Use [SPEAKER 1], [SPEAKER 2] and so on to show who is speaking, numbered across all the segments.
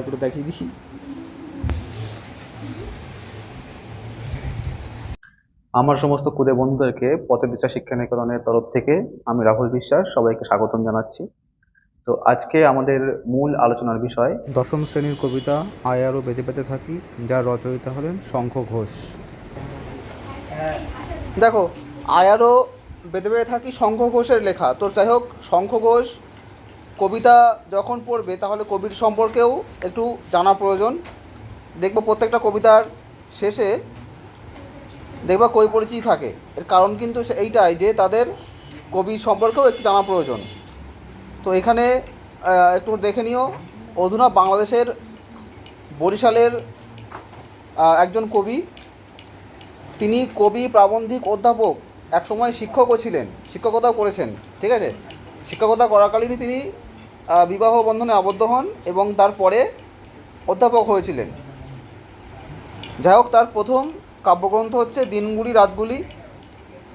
[SPEAKER 1] একটু দেখিয়ে দিই।
[SPEAKER 2] আমার সমস্ত ক্ষুদে বন্ধুদেরকে পথের দিশা শিক্ষা নিকেতনের তরফ থেকে আমি রাহুল বিশ্বাস সবাইকে স্বাগতম জানাচ্ছি। তো আজকে আমাদের মূল আলোচনার বিষয়
[SPEAKER 1] দশম শ্রেণির কবিতা আয়ারও বেঁধে পেতে থাকি যার রচয়িতা হলেন শঙ্খ ঘোষ। দেখো আয়ারও বেঁধে বেঁধে থাকি শঙ্খ ঘোষের লেখা। তো যাই হোক শঙ্খ ঘোষ কবিতা যখন পড়বে, তাহলে কবির সম্পর্কেও একটু জানা প্রয়োজন। দেখব প্রত্যেকটা কবিতার শেষে দেখবা কই পরিচিতি থাকে। এর কারণ কিন্তু এইটাই যে তাদের কবি সম্পর্কেও একটু জানা প্রয়োজন। তো এখানে একটু দেখে নিও। অধুনা বাংলাদেশের বরিশালের একজন কবি। তিনি কবি, প্রাবন্ধিক অধ্যাপক, একসময় শিক্ষকও ছিলেন, শিক্ষকতাও করেছেন, ঠিক আছে? শিক্ষকতা করাকালীনই তিনি বিবাহ বন্ধনে আবদ্ধ হন এবং তারপরে অধ্যাপক হয়েছিলেন। যাই হোক, তার প্রথম কাব্যগ্রন্থ হচ্ছে দিনগুলি, রাতগুলি।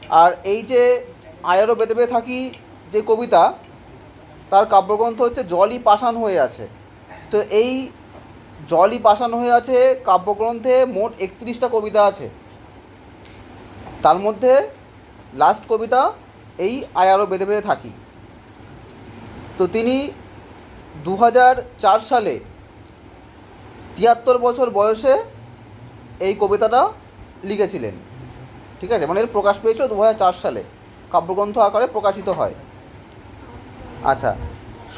[SPEAKER 1] আর এই যে আয়ারও বেঁধে থাকি যে কবিতা, তার কাব্যগ্রন্থ হচ্ছে জলই পাষাণ হয়ে আছে। তো এই জলই পাষাণ হয়ে আছে কাব্যগ্রন্থে মোট একত্রিশটা কবিতা আছে। তার মধ্যে লাস্ট কবিতা, এই আয়ারও বেঁধে বেঁধে থাকি। তো তিনি দু সালে তিয়াত্তর বছর বয়সে এই কবিতাটা লিখেছিলেন। ঠিক আছে? মানে এর প্রকাশ পেয়েছিল দু সালে। কাব্যগ্রন্থ আকারে প্রকাশিত হয়। আচ্ছা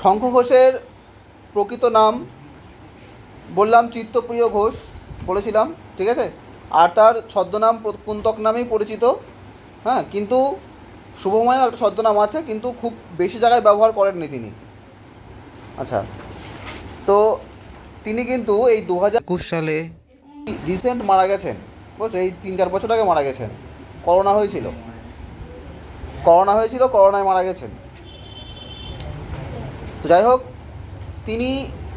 [SPEAKER 1] শঙ্খ ঘোষের প্রকৃত নাম বললাম চিত্তপ্রিয় ঘোষ বলেছিলাম, ঠিক আছে? আর তার ছদ্মনাম কুন্তক নামেই পরিচিত হ্যাঁ? কিন্তু শুভময় একটা ছদ্মনাম আছে, কিন্তু খুব বেশি জায়গায় ব্যবহার করেননি তিনি। আচ্ছা। তো তিনি কিন্তু এই দু হাজার একুশ সালে রিসেন্ট মারা গেছেন বুঝছ? এই তিন চার বছর আগে মারা গেছেন। করোনা হয়েছিল। করোনা হয়েছিল করোনায় মারা গেছেন। তো যাই হোক তিনি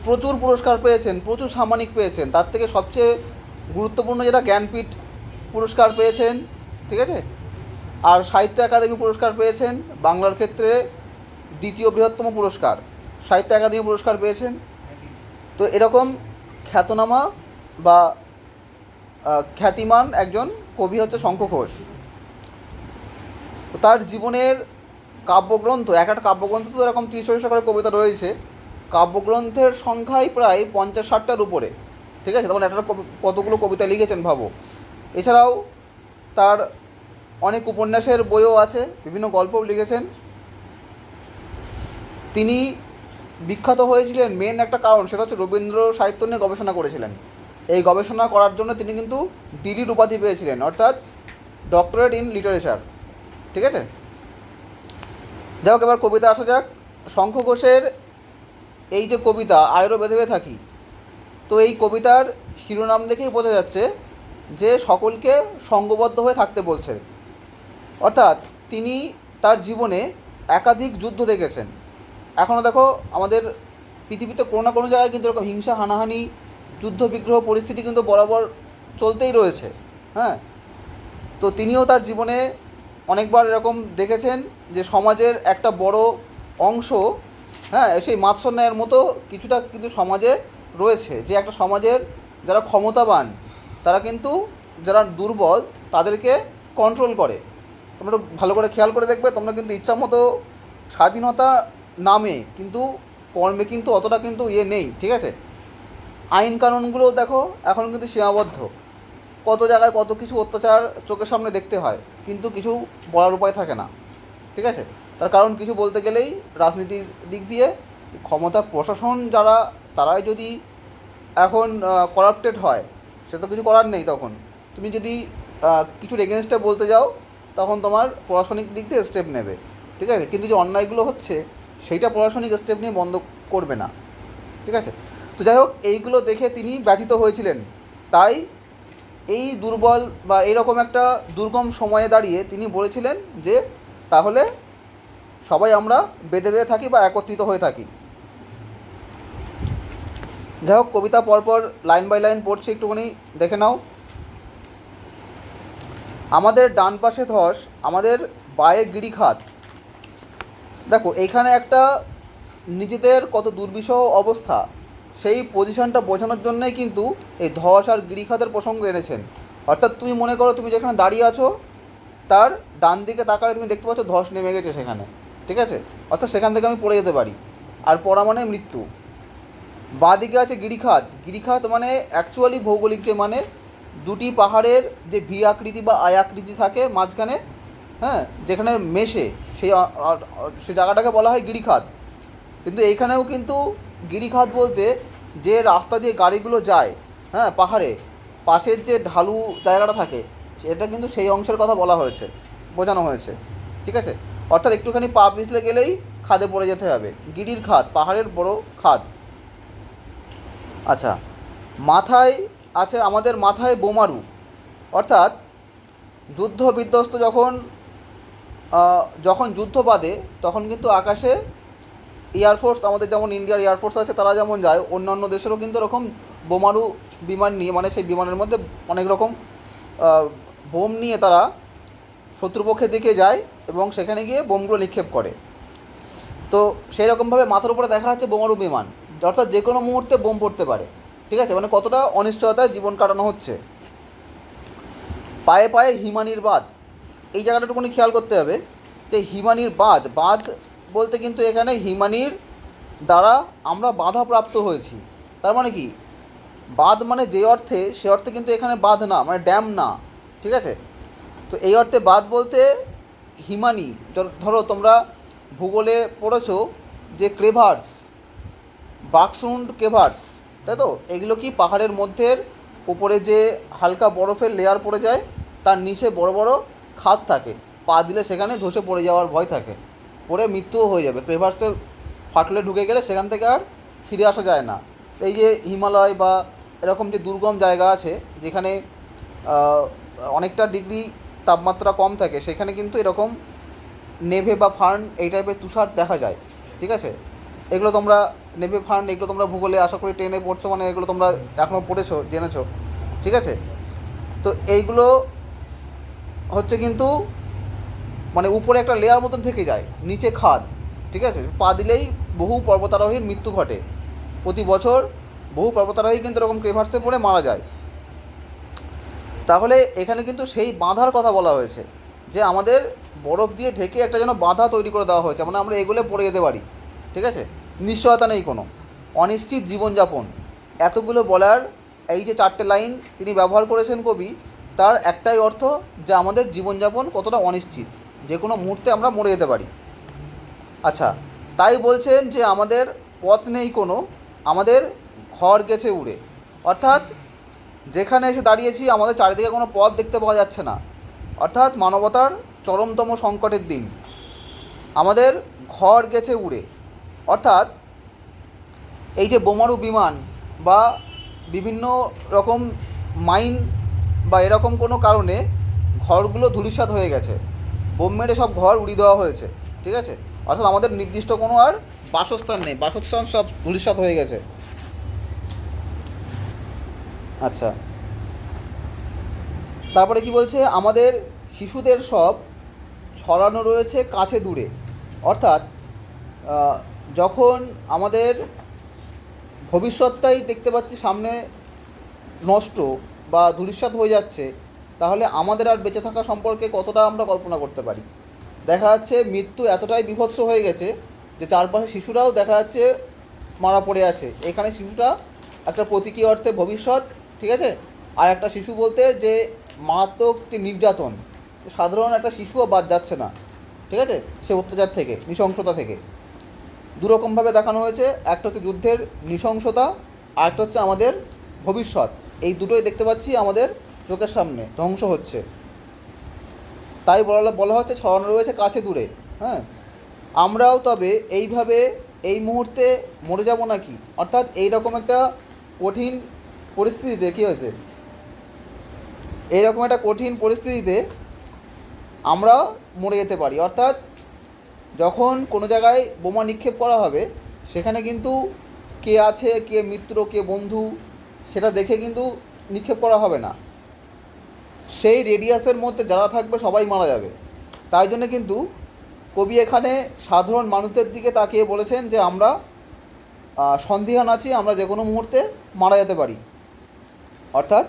[SPEAKER 1] প্রচুর পুরস্কার পেয়েছেন প্রচুর সাম্মানিক পেয়েছেন। তার থেকে সবচেয়ে গুরুত্বপূর্ণ যেটা জ্ঞানপীঠ পুরস্কার পেয়েছেন ঠিক আছে? আর সাহিত্য একাডেমি পুরস্কার পেয়েছেন বাংলার ক্ষেত্রে দ্বিতীয় বৃহত্তম পুরস্কার। সাহিত্য একাডেমি পুরস্কার পেয়েছেন। তো এরকম খ্যাতনামা বা খ্যাতিমান একজন কবি হচ্ছে শঙ্খ ঘোষ। তার জীবনের কাব্যগ্রন্থ, এক একটা কাব্যগ্রন্থ তো এরকম তিরিশ চল্লিশ কবিতা রয়েছে, কাব্যগ্রন্থের সংখ্যাই প্রায় পঞ্চাশ ষাটটার উপরে। ঠিক আছে? তখন একটা কতগুলো কবিতা লিখেছেন ভাবো। এছাড়াও তার অনেক উপন্যাসের বইও আছে, বিভিন্ন গল্পও লিখেছেন। তিনি বিখ্যাত হয়েছিলেন মেন একটা কারণ, সেটা হচ্ছে রবীন্দ্র সাহিত্য নিয়ে গবেষণা করেছিলেন। এই গবেষণা করার জন্য তিনি কিন্তু ডিলিট উপাধি পেয়েছিলেন, অর্থাৎ ডক্টরেট ইন লিটারেচার ঠিক আছে? যাই হোক, এবার কবিতা আসা যাক। শঙ্খ ঘোষের এই যে কবিতা আয়রো বেঁধে থাকি, তো এই কবিতার শিরোনাম দেখেই বোঝা যাচ্ছে যে সকলকে সঙ্গবদ্ধ হয়ে থাকতে বলছে অর্থাৎ তিনি তার জীবনে একাধিক যুদ্ধ দেখেছেন। এখনও দেখো আমাদের পৃথিবীতে কোনো না কোনো জায়গায় কিন্তু এরকম হিংসা, হানাহানি, যুদ্ধ, বিগ্রহ পরিস্থিতি কিন্তু বরাবর চলতেই রয়েছে হ্যাঁ? তো তিনিও তার জীবনে অনেকবার এরকম দেখেছেন যে সমাজের একটা বড় অংশ হ্যাঁ সেই মাৎসন্যায়ের মতো কিছুটা কিন্তু সমাজে রয়েছে, যে একটা সমাজের যারা ক্ষমতাবান, তারা কিন্তু যারা দুর্বল, তাদেরকে কন্ট্রোল করে। তোমরা ভালো করে খেয়াল করে দেখবে, তোমরা কিন্তু ইচ্ছা মতো স্বাধীনতা নামে, কিন্তু কর্মে কিন্তু অতটা কিন্তু ইয়ে নেই, ঠিক আছে? আইন কানুনগুলো দেখো, এখন কিন্তু সীমাবদ্ধ। কত জায়গায় কত কিছু অত্যাচার চোখের সামনে দেখতে হয়, কিন্তু কিছু বলার উপায় থাকে না, ঠিক আছে? তার কারণ কিছু বলতে গেলেই রাজনীতির দিক দিয়ে ক্ষমতা প্রশাসন যারা, তারাই যদি এখন করাপ্টেড হয় সেটা কিছু করার নেই তখন। তুমি যদি কিছুর এগেনস্টে বলতে যাও, তখন তোমার প্রশাসনিক দিক দিয়ে স্টেপ নেবে, ঠিক আছে? কিন্তু যে অন্যায়গুলো হচ্ছে সেইটা প্রশাসনিক স্টেপ নিয়ে বন্ধ করবে না। ঠিক আছে? তো যাই হোক, এইগুলো দেখে তিনি ব্যথিত হয়েছিলেন। তাই এই দুর্বল বা এরকম একটা দুর্গম সময়ে দাঁড়িয়ে তিনি বলেছিলেন যে, তাহলে সবাই আমরা বেঁধে বেঁধে থাকি বা একত্রিত হয়ে থাকি। যাই হোক, কবিতা পরপর লাইন বাই লাইন পড়ছি, একটুখানি দেখে নাও। আমাদের ডান পাশে ধস, আমাদের বায়ে গিরিখাত। দেখো, এইখানে একটা নিজেদের কত দুর্বিষহ অবস্থা, সেই পজিশনটা বোঝানোর জন্যই কিন্তু এই ধস আর গিরিখাতের প্রসঙ্গ এনেছেন। অর্থাৎ তুমি মনে করো তুমি যেখানে দাঁড়িয়ে আছো, তার ডান দিকে তাকালে তুমি দেখতে পাচ্ছ ধস নেমে গেছে সেখানে, ঠিক আছে? অর্থাৎ সেখান থেকে আমি পড়ে যেতে পারি। আর পড়া মানে মৃত্যু। বাঁ দিকে আছে গিরিখাত। গিরিখাত মানে অ্যাকচুয়ালি ভৌগোলিক যে মানে দুটি পাহাড়ের যে ভি আকৃতি বা আয় আকৃতি থাকে, মাঝখানে হ্যাঁ যেখানে মেশে সেই সে জায়গাটাকে বলা হয় গিরিখাত। কিন্তু এইখানেও কিন্তু গিরিখাত বলতে যে রাস্তা দিয়ে গাড়িগুলো যায় হ্যাঁ পাহাড়ে, পাশের যে ঢালু জায়গাটা থাকে, সেটা কিন্তু সেই অংশের কথা বলা হয়েছে, বোঝানো হয়েছে, ঠিক আছে? অর্থাৎ একটুখানি পা পিছলে গেলেই খাদে পড়ে যেতে হবে, গিরির খাদ পাহাড়ের বড় খাদ আচ্ছা মাথায় আছে আমাদের মাথায় বোমারু, অর্থাৎ যুদ্ধ বিধ্বস্ত যখন যখন যুদ্ধ বাদে তখন কিন্তু আকাশে এয়ারফোর্স আমাদের যেমন ইন্ডিয়ার এয়ারফোর্স আছে, তারা যেমন যায়, অন্যান্য দেশেরও কিন্তু এরকম বোমারু বিমান নিয়ে মানে সেই বিমানের মধ্যে অনেক রকম বোম নিয়ে তারা শত্রুপক্ষের দিকে যায় এবং সেখানে গিয়ে বোমগুলো নিক্ষেপ করে। তো সেই রকমভাবে মাথার উপরে দেখা যাচ্ছে বোমারু বিমান, অর্থাৎ যে কোনো মুহূর্তে বোম পড়তে পারে। ঠিক আছে? মানে কতটা অনিশ্চয়তায় জীবন কাটানো হচ্ছে। পায়ে পায়ে হিমানির বাঁধ এই জায়গাটাটুকুনি খেয়াল করতে হবে যে হিমানির বাঁধ বাঁধ বলতে কিন্তু এখানে হিমানির দ্বারা আমরা বাধাপ্রাপ্ত হয়েছি। তার মানে কি? বাঁধ মানে যে অর্থে, সে অর্থে কিন্তু এখানে বাঁধ না মানে ড্যাম না, ঠিক আছে? তো এই অর্থে বাঁধ বলতে হিমানি, ধরো তোমরা ভূগোলে পড়েছো যে ক্রেভার্স, বাক্সুন্ড কেভার্স তাই তো? এগুলো কি পাহাড়ের মধ্যে উপরে যে হালকা বরফের লেয়ার পড়ে যায়, তার নিচে বড় বড় খাদ থাকে, পা দিলে সেখানে ধসে পড়ে যাওয়ার ভয় থাকে, পড়ে মৃত্যুও হয়ে যাবে। ক্রেভার্সে ফাটলে ঢুকে গেলে সেখান থেকে আর ফিরে আসা যায় না। এই যে হিমালয় বা এরকম যে দুর্গম জায়গা আছে, যেখানে অনেকটা ডিগ্রি তাপমাত্রা কম থাকে, সেখানে কিন্তু এরকম নেভে বা ফার্ন এই টাইপের তুষার দেখা যায়। ঠিক আছে? এগুলো তোমরা, নেভে, ফার্ন এগুলো তোমরা ভূগোলে আশা করি ট্রেনে পড়ছো মানে এগুলো তোমরা এখনও পড়েছো, জেনেছো। ঠিক আছে? তো এইগুলো হচ্ছে কিন্তু মানে উপরে একটা লেয়ার মতন থেকে যায়, নিচে খাদ, ঠিক আছে? পা দিলেই বহু পর্বতারোহীর মৃত্যু ঘটে। প্রতি বছর বহু পর্বতারোহী কিন্তু এরকম ক্রেভার্সে পড়ে মারা যায়। তাহলে এখানে কিন্তু সেই বাঁধার কথা বলা হয়েছে যে আমাদের বরফ দিয়ে ঢেকে একটা যেন বাঁধা তৈরি করে দেওয়া হয়েছে মানে আমরা এগুলো পড়ে যেতে পারি, ঠিক আছে? নিশ্চয়তা নেই কোনো। অনিশ্চিত জীবনযাপন। এতগুলো বলার এই যে চারটে লাইন তিনি ব্যবহার করেছেন কবি তার একটাই অর্থ যে আমাদের জীবনযাপন কতটা অনিশ্চিত। যে কোনো মুহূর্তে আমরা মরে যেতে পারি। আচ্ছা তাই বলছেন যে আমাদের পথ নেই কোনো, আমাদের ঘর গেছে উড়ে। অর্থাৎ, যেখানে এসে দাঁড়িয়েছি, আমাদের চারিদিকে কোনো পথ দেখতে পাওয়া যাচ্ছে না। অর্থাৎ, মানবতার চরমতম সংকটের দিন। আমাদের ঘর গেছে উড়ে। অর্থাৎ, এই যে বোমারু বিমান বা বিভিন্ন রকম মাইন বা এরকম কোনো কারণে ঘরগুলো ধূলিসাৎ হয়ে গেছে। বোম মেরে সব ঘর উড়িয়ে দেওয়া হয়েছে, ঠিক আছে? অর্থাৎ আমাদের নির্দিষ্ট কোনো আর বাসস্থান নেই, বাসস্থান সব ধূলিসাৎ হয়ে গেছে। আচ্ছা। তারপরে কি বলছে? আমাদের শিশুদের সব ছড়ানো রয়েছে কাছে দূরে। অর্থাৎ যখন আমাদের ভবিষ্যৎটাই দেখতে পাচ্ছি সামনে নষ্ট বা ধূলিসাৎ হয়ে যাচ্ছে, তাহলে আমাদের আর বেঁচে থাকা সম্পর্কে কতটা আমরা কল্পনা করতে পারি? দেখা যাচ্ছে মৃত্যু এতটাই বিভৎস হয়ে গেছে যে চারপাশে শিশুরাও দেখা যাচ্ছে মারা পড়ে আছে। এখানে শিশুটা একটা প্রতীকী অর্থে ভবিষ্যৎ, ঠিক আছে? আর একটা শিশু বলতে যে মারাত্মক একটি নির্যাতন। সাধারণ একটা শিশুও বাদ যাচ্ছে না, ঠিক আছে? সে অত্যাচার থেকে, নৃশংসতা থেকে। দুরকমভাবে দেখানো হয়েছে, একটা হচ্ছে যুদ্ধের নৃশংসতা, আর একটা হচ্ছে আমাদের ভবিষ্যৎ। এই দুটোই দেখতে পাচ্ছি আমাদের চোখের সামনে, ধ্বংস হচ্ছে। তাই বলা বলা হচ্ছে ছড়ানো রয়েছে কাছে দূরে হ্যাঁ? আমরাও তবে এইভাবে এই মুহূর্তে মরে যাব নাকি? অর্থাৎ এই রকম একটা কঠিন পরিস্থিতিতে কী হয়েছে? এইরকম একটা কঠিন পরিস্থিতিতে আমরা মরে যেতে পারি। অর্থাৎ যখন কোনো জায়গায় বোমা নিক্ষেপ করা হবে, সেখানে কিন্তু কে আছে, কে মিত্র, কে বন্ধু সেটা দেখে কিন্তু নিক্ষেপ করা হবে না। সেই রেডিয়াসের মধ্যে যারা থাকবে সবাই মারা যাবে। তাই জন্য কিন্তু কবি এখানে সাধারণ মানুষদের দিকে তাকিয়ে বলেছেন যে আমরা সন্দিহান আছি, আমরা যে কোনো মুহূর্তে মারা যেতে পারি। অর্থাৎ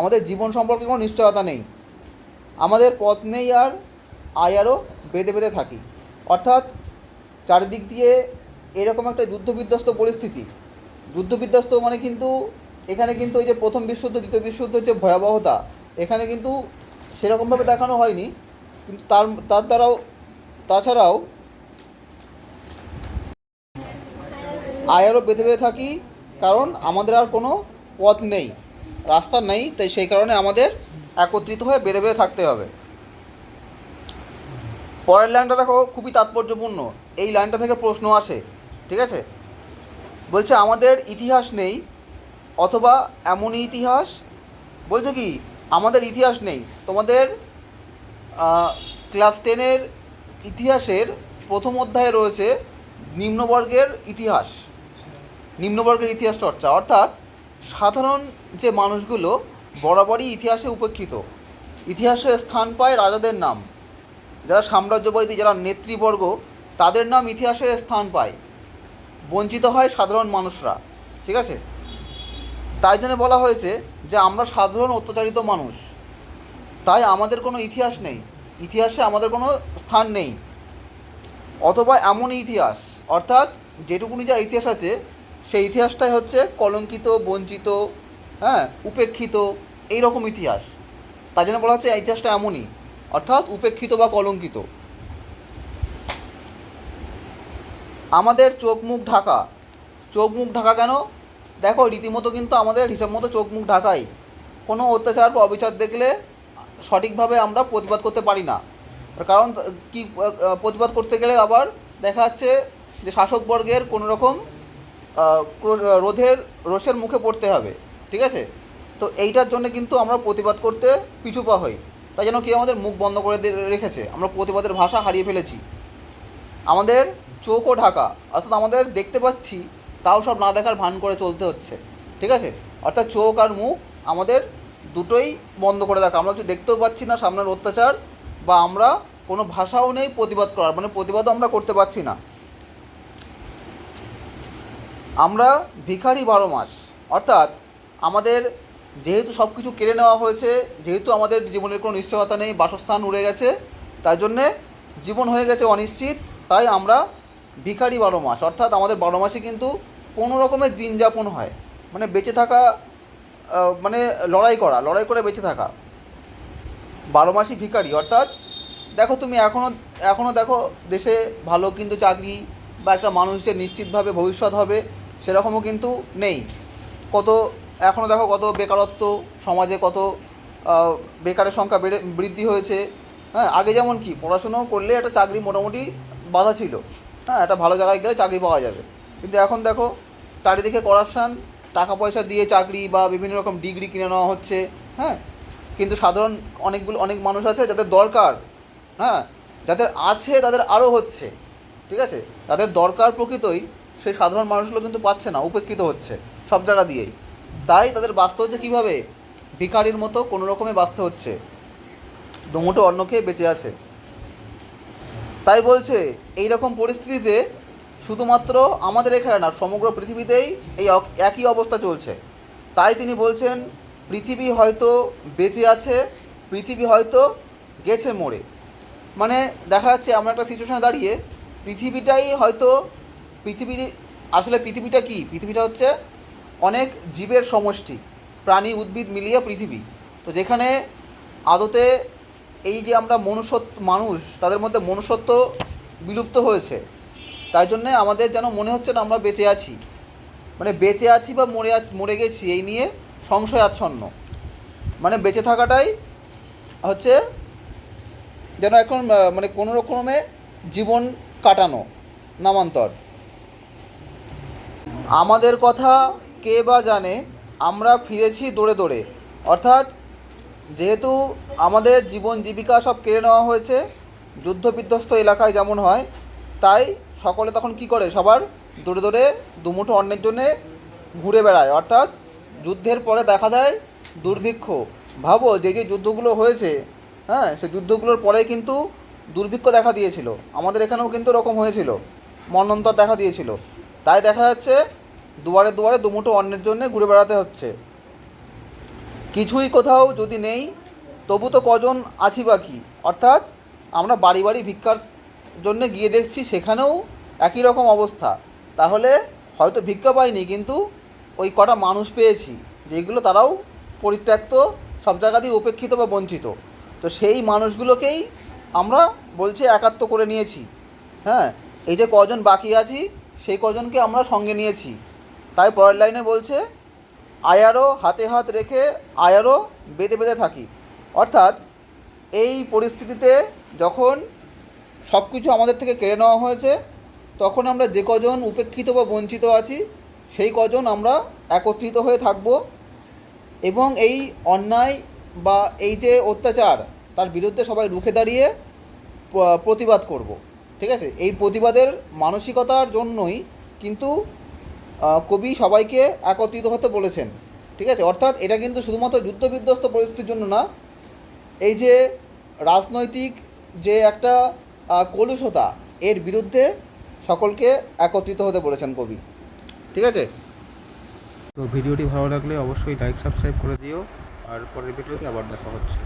[SPEAKER 1] আমাদের জীবন সম্পর্কে কোনো নিশ্চয়তা নেই। আমাদের পথ নেই আর আয়ারও বেঁধে বেঁধে থাকি। অর্থাৎ চারিদিক দিয়ে এরকম একটা যুদ্ধবিধ্বস্ত পরিস্থিতি। যুদ্ধবিধ্বস্ত মানে কিন্তু এখানে কিন্তু ওই যে প্রথম বিশ্বযুদ্ধ দ্বিতীয় বিশ্বযুদ্ধের যে ভয়াবহতা, এখানে কিন্তু সেরকমভাবে দেখানো হয়নি। কিন্তু তার তার দ্বারাও, তাছাড়াও আয়ারও বেঁধে বেঁধে থাকি, কারণ আমাদের আর কোনো পথ নেই, রাস্তা নেই, তাই সেই কারণে আমাদের একত্রিত হয়ে বেঁধে বেঁধে থাকতে হবে। পরের লাইনটা দেখো, খুবই তাৎপর্যপূর্ণ। এই লাইনটা থেকে প্রশ্ন আসে, ঠিক আছে? বলছে, আমাদের ইতিহাস নেই অথবা এমনই ইতিহাস? বলছে কি, আমাদের ইতিহাস নেই। তোমাদের ক্লাস টেনের ইতিহাসের প্রথম অধ্যায়ে রয়েছে নিম্নবর্গের ইতিহাস। নিম্নবর্গের ইতিহাস চর্চা। অর্থাৎ সাধারণ যে মানুষগুলো বরাবরই ইতিহাসে উপেক্ষিত। ইতিহাসে স্থান পায় রাজাদের নাম। যারা সাম্রাজ্যবাদী, যারা নেতৃবর্গ, তাদের নাম ইতিহাসে স্থান পায়। বঞ্চিত হয় সাধারণ মানুষরা। ঠিক আছে? তাই জন্য বলা হয়েছে যে আমরা সাধারণ অত্যাচারিত মানুষ। তাই আমাদের কোনো ইতিহাস নেই। ইতিহাসে আমাদের কোনো স্থান নেই। অথবা এমন ইতিহাস, অর্থাৎ যেটুকুনি যা ইতিহাস আছে, সেই ইতিহাসটাই হচ্ছে কলঙ্কিত, বঞ্চিত হ্যাঁ উপেক্ষিত এই রকম ইতিহাস। তাই জন্য বলা হচ্ছে ইতিহাসটা এমনই, অর্থাৎ উপেক্ষিত বা কলঙ্কিত। আমাদের চোখ মুখ ঢাকা। চোখ মুখ ঢাকা কেন? দেখো, রীতিমতো কিন্তু আমাদের হিসাব মতো চোখ মুখ ঢাকাই। কোনো অত্যাচার বা অবিচার দেখলে সঠিকভাবে আমরা প্রতিবাদ করতে পারি না। কারণ কি, প্রতিবাদ করতে গেলে আবার দেখা যাচ্ছে যে শাসকবর্গের কোনো রকম রোধের, রোষের মুখে পড়তে হবে। ঠিক আছে? তো এইটার জন্য কিন্তু আমরা প্রতিবাদ করতে পিছু পা হই। তাই জন্য কি আমাদের মুখ বন্ধ করে রেখেছে। আমরা প্রতিবাদের ভাষা হারিয়ে ফেলেছি। আমাদের চোখও ঢাকা। অর্থাৎ আমাদের দেখতে পাচ্ছি তাও সব না দেখার ভান করে চলতে হচ্ছে, ঠিক আছে? অর্থাৎ চোখ আর মুখ আমাদের দুটোই বন্ধ করে রাখা। আমরা কিছু দেখতেও পাচ্ছি না সামনের অত্যাচার বা আমরা কোনো ভাষাও নেই প্রতিবাদ করার মানে প্রতিবাদও আমরা করতে পারছি না। আমরা ভিখারি বারো মাস, অর্থাৎ আমাদের যেহেতু সব কিছু কেড়ে নেওয়া হয়েছে, যেহেতু আমাদের জীবনের কোনো নিশ্চয়তা নেই, বাসস্থান উড়ে গেছে তাই জন্যে জীবন হয়ে গেছে অনিশ্চিত, তাই আমরা ভিখারি বারো মাস, অর্থাৎ আমাদের বারো মাসে কিন্তু কোনো রকমের দিন যাপন হয়। মানে বেঁচে থাকা মানে লড়াই করা, লড়াই করে বেঁচে থাকা। বারো মাসই ভিখারি, অর্থাৎ দেখো তুমি এখনও এখনও দেখো দেশে ভালো কিন্তু চাকরি বা একটা মানুষ যে নিশ্চিতভাবে ভবিষ্যৎ হবে সেরকমও কিন্তু নেই। কত এখনও দেখো কত বেকারত্ব, সমাজে কত বেকারের সংখ্যা বেড়ে, বৃদ্ধি হয়েছে। হ্যাঁ আগে যেমন কি পড়াশুনো করলে একটা চাকরি মোটামুটি বাধা ছিল। হ্যাঁ একটা ভালো জায়গায় গেলে চাকরি পাওয়া যাবে। কিন্তু এখন দেখো চারিদিকে করাপশান টাকা পয়সা দিয়ে চাকরি বা বিভিন্ন রকম ডিগ্রি কিনে নেওয়া হচ্ছে হ্যাঁ? কিন্তু সাধারণ অনেকগুলো, অনেক মানুষ আছে যাদের দরকার হ্যাঁ? যাদের আছে, তাদের আরও হচ্ছে, ঠিক আছে? তাদের দরকার প্রকৃতই সেই সাধারণ মানুষগুলো কিন্তু পাচ্ছে না, উপেক্ষিত হচ্ছে, সব জায়গা দিয়েই। তাই তাদের বাঁচতে হচ্ছে কীভাবে? ভিখারির মতো কোনো রকমে বাঁচতে হচ্ছে। দুমুটো অন্ন খেয়ে বেঁচে আছে। তাই বলছে এই রকম পরিস্থিতিতে শুধুমাত্র আমাদের এখানে না, সমগ্র পৃথিবীতেই এই একই অবস্থা চলছে। তাই তিনি বলছেন, পৃথিবী হয়তো বেঁচে আছে, পৃথিবী হয়তো গেছে মরে। মানে দেখা যাচ্ছে, আমরা একটা সিচুয়েশনে দাঁড়িয়ে পৃথিবীটাই হয়তো পৃথিবী, আসলে পৃথিবীটা কি? পৃথিবীটা হচ্ছে অনেক জীবের সমষ্টি, প্রাণী, উদ্ভিদ মিলিয়ে পৃথিবী। তো যেখানে আদতে এই যে আমরা মনুষ্যত্ব মানুষ, তাদের মধ্যে মনুষ্যত্ব বিলুপ্ত হয়েছে। তাই জন্যে আমাদের যেন মনে হচ্ছে না আমরা বেঁচে আছি। মানে বেঁচে আছি বা মরে আছি, মরে গেছি, এই নিয়ে সংশয় আচ্ছন্ন মানে বেঁচে থাকাটাই হচ্ছে যেন এখন মানে কোনো রকমে জীবন কাটানো, নামান্তর। আমাদের কথা কে বা জানে, আমরা ফিরেছি দৌড়ে দৌড়ে। অর্থাৎ যেহেতু আমাদের জীবন জীবিকা সব কেড়ে নেওয়া হয়েছে যুদ্ধ বিধ্বস্ত এলাকায় যেমন হয়, তাই সকলে তখন কি করে? সবার দৌড়ে দৌড়ে দুমুঠো অন্যের জন্যে ঘুরে বেড়ায়। অর্থাৎ যুদ্ধের পরে দেখা দেয় দুর্ভিক্ষ। ভাবো যে যে যুদ্ধগুলো হয়েছে হ্যাঁ সে যুদ্ধগুলোর পরে কিন্তু দুর্ভিক্ষ দেখা দিয়েছিল। আমাদের এখানেও কিন্তু এরকম হয়েছিল। মন্বন্তর দেখা দিয়েছিল। তাই দেখা যাচ্ছে দুয়ারে দুয়ারে দুমুঠো অন্যের জন্য ঘুরে বেড়াতে হচ্ছে। কিছুই কোথাও যদি নেই, তবু তো কজন আছি বাকি অর্থাৎ আমরা বাড়ি বাড়ি ভিক্ষার জন্য গিয়ে দেখছি সেখানেও একই রকম অবস্থা। তাহলে হয়তো ভিক্ষা পাইনি, কিন্তু ওই কটা মানুষ পেয়েছি, যেগুলো তারাও পরিত্যক্ত, সব জায়গাতেই উপেক্ষিত বা বঞ্চিত। তো সেই মানুষগুলোকেই আমরা বলছি একাত্ম করে নিয়েছি। হ্যাঁ এই যে কজন বাকি আছি, সেই কজনকে আমরা সঙ্গে নিয়েছি। তাই পরের লাইনে বলছে, আয়ারও হাতে হাত রেখে আয়ারও বেঁধে বেঁধে থাকি। অর্থাৎ এই পরিস্থিতিতে যখন সব কিছু আমাদের থেকে কেড়ে নেওয়া হয়েছে। তখন আমরা যে কজন উপেক্ষিত বা বঞ্চিত আছি, সেই কজন আমরা একত্রিত হয়ে থাকব। এবং এই অন্যায় বা এই যে অত্যাচার, তার বিরুদ্ধে সবাই রুখে দাঁড়িয়ে প্রতিবাদ করব। ঠিক আছে? এই প্রতিবাদের মানসিকতার জন্যই কিন্তু কবি সবাইকে একত্রিত হতে বলেছেন। ঠিক আছে? অর্থাৎ এটা কিন্তু শুধুমাত্র যুদ্ধবিধ্বস্ত পরিস্থিতির জন্য না, এই যে রাজনৈতিক যে একটা কলুষতা এর বিরুদ্ধে সকলকে একত্রিত হতে বলেছেন কবি। ঠিক আছে?
[SPEAKER 3] তো ভিডিওটি ভালো লাগলে অবশ্যই লাইক সাবস্ক্রাইব করে দিও। আর পরের ভিডিওতে আবার দেখা হচ্ছে।